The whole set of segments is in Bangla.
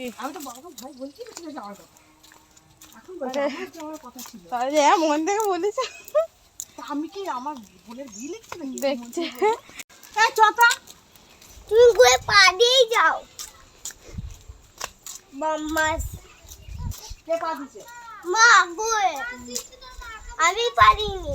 কি? আমি তো বাবাকে ভয় বলছি না যাওয়ার কথা। এখন বলছি আমার কথা ছিল। তাহলে মন থেকে বলেছে। আমি কি আমার বোনের বিয়ে লিখছি নাকি? দেখছে। এই চতা তুমি ঘুরে পা যাও। মাম্মাস কে পা দিছে মা ঘুরে আমি পারিনি।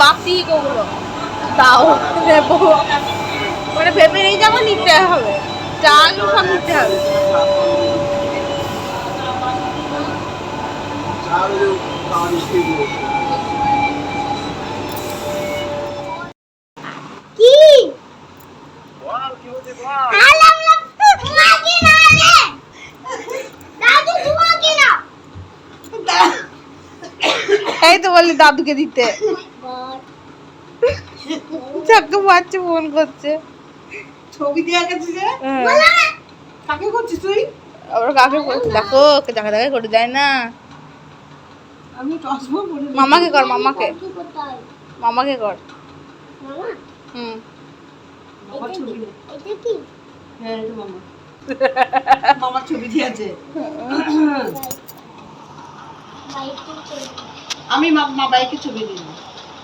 বাকি ওগুলো তাও নেব। ওটা ভেবে নিয়ে যাব নিতে হবে। চাল সব নিতে হবে। কি? এই তো বললি দাদুকে দিতে। চাকু বাচ্চা ফোন করছে। ছবি দিয়ে গেছিস যে? হ্যাঁ। কাকে করছিস তুই? আবার কাকে বলছে দেখো ওকে দেখা দেখা করে দেয় না। আমি চশমা পরে মামাকে কর মামাকে। মামাকে কর। মামা? হুম। মামার ছবি হ্যাঁ এটা মামা। মামার ছবি দিয়েছে আমি মা বাইকে ছবি দিই তুমি বলব যাব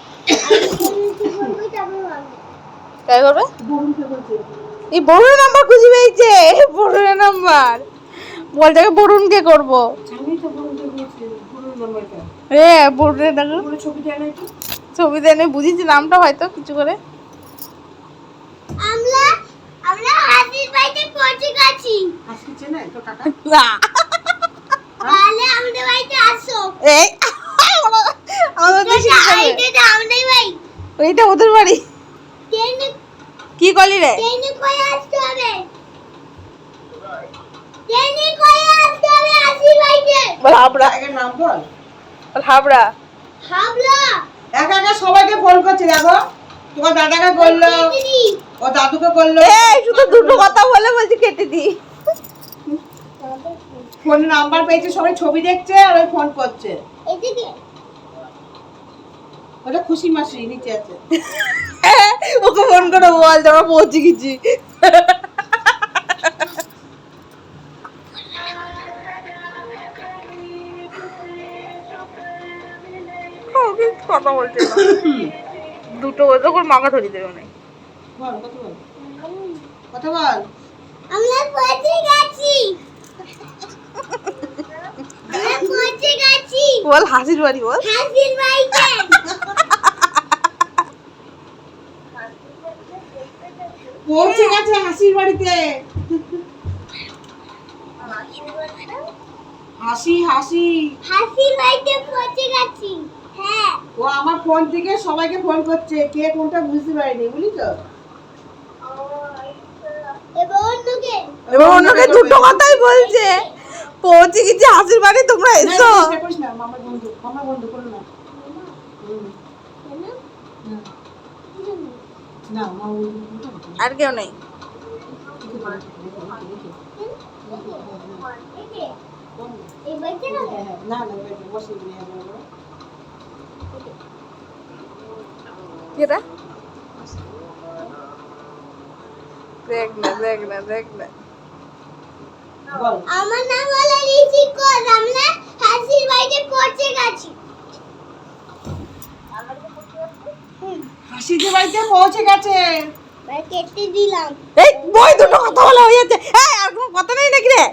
আমি তাই করবে? এই বরুণ নাম্বার খুঁজে পেয়েছে। বরুণের নাম্বার বলটাকে বরুণকে করব। রে বরুণের দেখো ছবি দেয় না বুঝেছি নামটা হয়তো কিছু করে। আমরা আমরা হাতির বাড়িতে পৌঁছে গেছি। আজকে চেনে তো কাকা? না। তাহলে আমাদের বাড়িতে আসো। এই আমাদের বেশি এটা ওদের বাড়ি? কি করলি রে? হাবড়া। এর নাম বল। বল হাবড়া। একা একা সবাইকে ফোন করছে দেখো। তোমার দাদাকে করল দিদি ও দাদুকে করল এই শুধু দুটো কথা বলে বলছি কেটে দি ফোনে নাম্বার পেয়েছে সবাই ছবি দেখছে আর ওই ফোন করছে। ওটা খুশি মাসি নিচে আছে। ওকে ফোন করে বল যে আমরা পৌঁছে গেছি। কথা বলছে দুটো যখন ধরি দেবে না বল কত বল। কত বল। আমরা পৌঁছে গেছি। আমরা পৌঁছে গেছি। বল হাসির বাড়ি বল। হাসির বাড়িতে পৌঁছে গেছে হাসির বাড়িতে। হাসি হাসি। হাসির বাড়িতে পৌঁছে গেছি হ্যাঁ। ও আমার ফোন থেকে সবাইকে ফোন করছে কে কোনটা বুঝতে পারিনি বুঝলি তো এবার অন্যকে এবার অন্যকে দুটো কথাই বলছে। পৌঁছে গেছি হাসির বাড়ি তোমরা এসো। মামার বন্ধু মামার বন্ধু করো না হুম, কেন? না, না মামার বন্ধু করো না। আর কেউ নেই। দেখে বলো, দেখে, না দেখ না দেখ না। আমার নাম হলো ঋষিকর আমরা হাসির বাড়িতে পৌঁছে গেছি। হাসিদের বাড়িতে পৌঁছে গেছে। কেটে দিলাম। এই বই দুটো কথা বলা হয়ে যাচ্ছে। এই আর কোনো কথা নেই নাকি রে?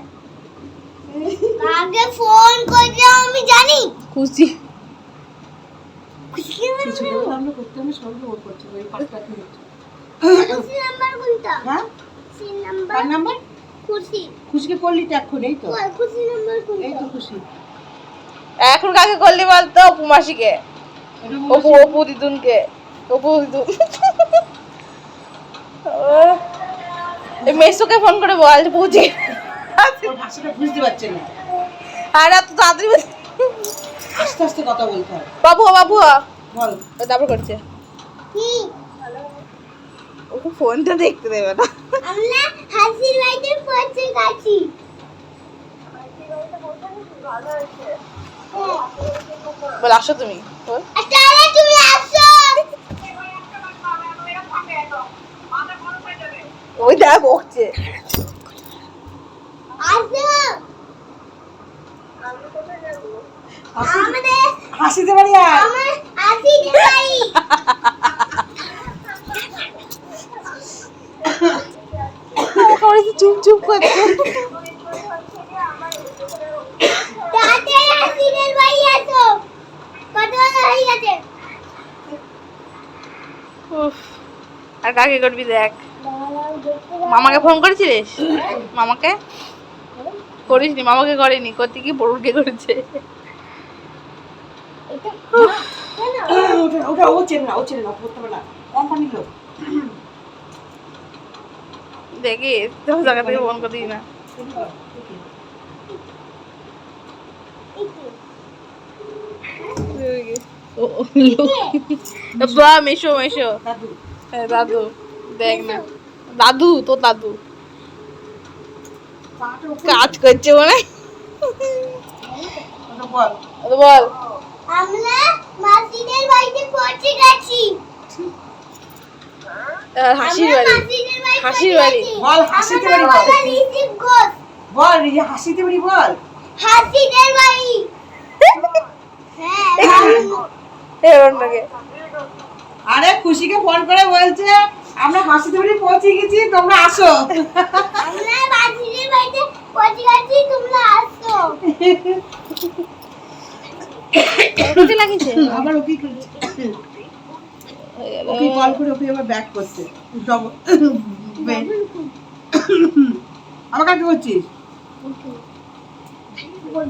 আগে ফোন করে আমি জানি? খুশি। খুশি কিছু করতে আমি সবই ওর করছি ওই পাটটা কি হচ্ছে খুশি নাম্বার কোনটা? হ্যাঁ? খুশি নাম্বার নাম্বার খুশি। খুশিকে করলি তো এখন এই তো। খুশি নাম্বার এই তো খুশি। এখন কাকে করলি বলতো? অপু মাসিকে। অপু অপু দিদুনকে। অপু দিদুন ও, এই মেসোকে ফোন করে বল ভাষাটা বুঝতে পারছে না। আর এত তাড়াতাড়ি আস্তে আস্তে কথা বলতে হয়। বাবু বাবু। বল। ও তারপর করছে। ওকে ফোনটা দেখতে দেবে না। আমরা হাসির পৌঁছে গেছি বল আসো তুমি। তাহলে তুমি আসো। ওই দেখ বকছে। হাসিতে পারি চুপ চুপ করছে তাড়াতাড়ি আর কাকে করবি দেখ মামাকে ফোন করেছিলিস মামাকে করিসনি মামাকে করেনি করতে কি বড়ুরকে করেছে ওটা ওটা ও চেনে না ও চেনে না করতে পারে না কোম্পানির লোক দেখি তোর জায়গা থেকে ফোন করে দিই না ও, ও, লোক। বা মেশো মেশো দাদু হ্যাঁ, দাদু দেখ না। দাদু তো দাদু। কাজ করছে মনে বল। তো বল। আমরা মাসিদের বাড়িতে পৌঁছে গেছি। হাসির বাড়ি। হাসির বাড়ি। বল, হাসিদের বাড়ি বল। রিয়া হাসিতে পারি বল। হাসিদের বাড়ি। হ্যাঁ এ ওরটাকে আরে খুশিকে ফোন করে বলছে আমরা হাসিতে বাড়ি পৌঁছে গেছি তোমরা আসো। আমরা পৌঁছে গেছি তোমরা আসো। বুঝতে লাগিছে আবার ওকে ওকে কল করে ওকে আবার ব্যাক করছে। আবার কাকে করছিস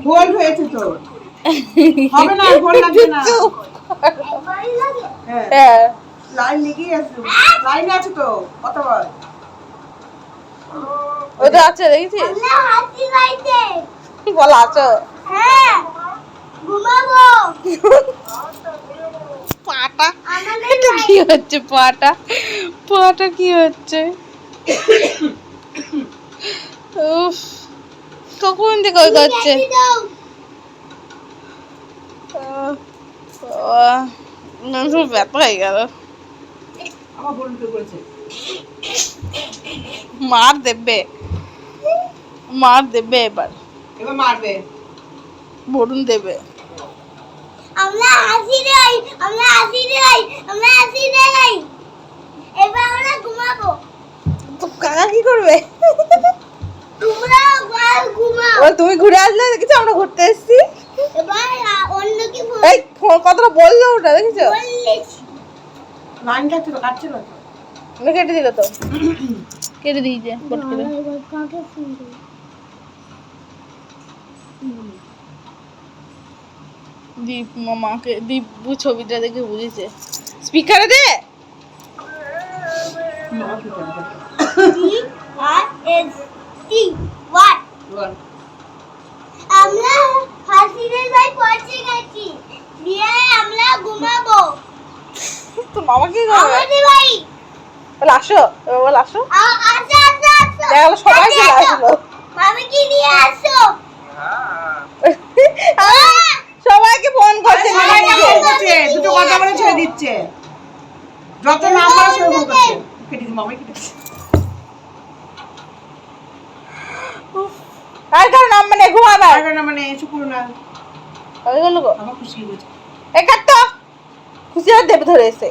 গোল হয়েছে তো হবে না গোল লাগবে না। হ্যাঁ। হ্যাঁ লাইন লেগেই আছে। লাইনে আছে তো কত বল। ওটা আছে দেখেছিস? হাসির বল আছো? হ্যাঁ ঘুমাবো। পাটা? আমাদের এটা কি হচ্ছে পাটা? পাটা কি হচ্ছে? উফ কখন থেকে ওই করছে গেছি দাও সব ব্যথা হয়ে গেল। মার দেবে। মার দেবে এবার। এবার মারবে। বরুণ দেবে। আমরা হাসি দেই আমরা হাসি দেই আমরা হাসি দেই। এবার আমরা ঘুমাবো। তো কাকা কি করবে? তুমি ঘুরে আসলে দেখেছ আমরা ঘুরতে এসেছি? এবার আ- অন্য কি বল- এই কথাটা বলল ওটা দেখেছ? তো। কেটে দিল তো। কেটে দিয়েছে বট করে দীপ মামাকে দীপ ছবিটা দেখে বুঝেছে। স্পিকারে দে? আর এস। টি হোয়াট আমরা হাসিদের ভাই পৌঁছে গেছি। দিয়ে আমরা ঘুমাবো। তোর মামা কি করবে আমাদের বাড়ি। বলে আসো এবার আসো। আসো আসো আসো। দেখা সবাই চলে আসো। আসলো। মামিকে নিয়ে আসো। সবাইকে ফোন করছে দুটো কথা বলে ছেড়ে দিচ্ছে। যত নাম্বার সব করছে। কেটে দিই মামাই কেটে আর কারও নাম মানে ঘুমাবে না মানে এসে করো না। ওই গেল গো। আমার খুশি হয়েছে এই কাটতো খুশি আর দেবে ধরে এসে।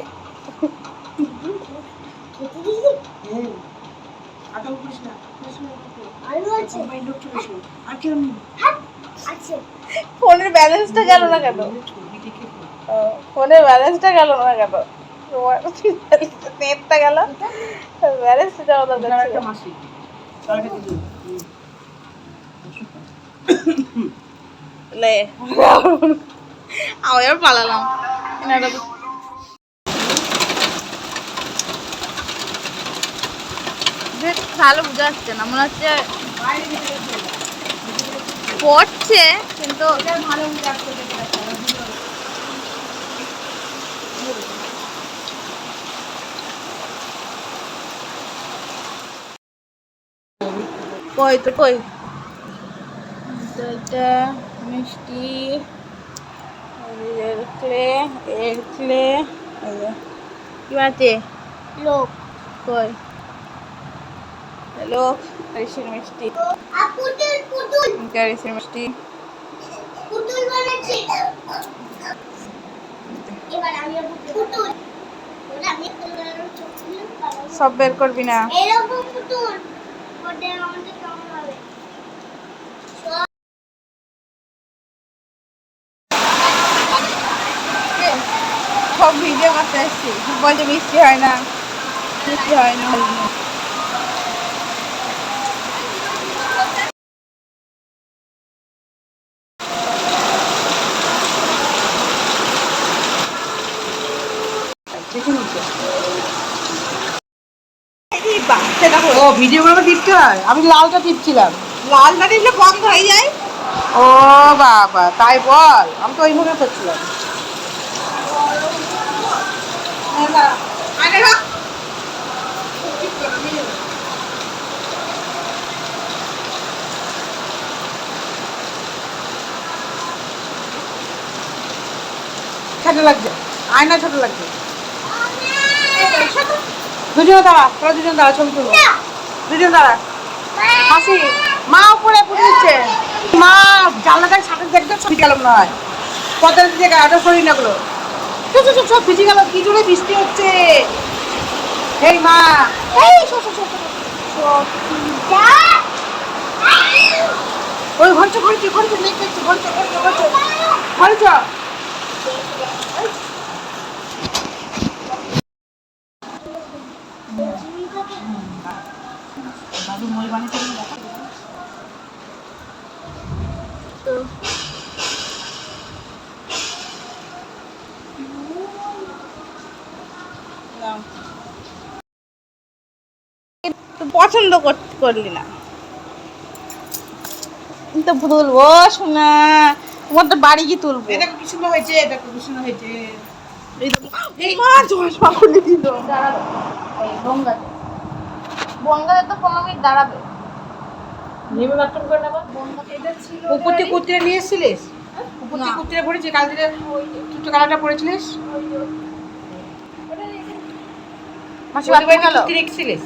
আর ফোনের ব্যালেন্সটা গেল না কেন? ফোনের ব্যালেন্সটা গেল না কেন? নেটটা গেল। ব্যালেন্সটা যাওয়া দরকার একটা ছিল মাসি তার একটা দিদি হুম। লে আমি আর পালালাম তাহলে বোঝা যাচ্ছে না, মনে হচ্ছে। পড়ছে, কিন্তু ভালো। কই, তো কই এটা মিষ্টি এর ক্লে এর কি আছে লোক। কই? হ্যালো ঋষির মিষ্টি। পুতুল মিষ্টি। পুতুল বানাচ্ছি। এবার আমি পুতুল। ওটা আমি চোখগুলো বানাবো। সব বের করবি না। এরকম পুতুল। আমাদের কেমন হবে সব বলছে মিষ্টি হয় না। মিষ্টি হয় না। ও ভিডিও টিপতে হয়। আমি লালটা টিপছিলাম। লাল দাঁড়ি বন্ধ হয়ে যায়। ও বাবা তাই বল। আমি তো ওইভাবে করছিলাম। আয়না ছোট লাগছে। দুজনে দাঁড়া, তোরা দুজন দাঁড়া ছবি তুলো। দুজন দাঁড়া। হাসি, মা উপরে পুজো দিচ্ছে। মা, জানলাটায় সাথে দেখতে ছবি গেল না হয় কত দিকে আটো সরি না চুপ চুপ সব ভিজে গেল কি জোরে বৃষ্টি হচ্ছে? এই মা। এই শো, শো, শো। ওই ঘরছে ঘরছে ঘরছে লেগ দেখছে ঘরছে ঘরছে ঘরছে ঘরছে দাদু পছন্দ কর- করলি না। তো তুলবো শোনা তোমার তো বাড়ি কি তুলবো। এটা কি সুন্দর হয়েছে এটা কি সুন্দর হয়েছে। এই মা দিল। দাঁড়াবে। এই গঙ্গাতে গঙ্গাতে তো পনেরো মিনিট দাঁড়াবে। নেমে বাথরুম করে নেব উপর থেকে কুর্তিটা নিয়ে এসেছিলিস? কাল থেকে ছোট কালারটা পরেছিলিস? মাসি বাথরুমে গেল কুর্তি রেখেছিলিস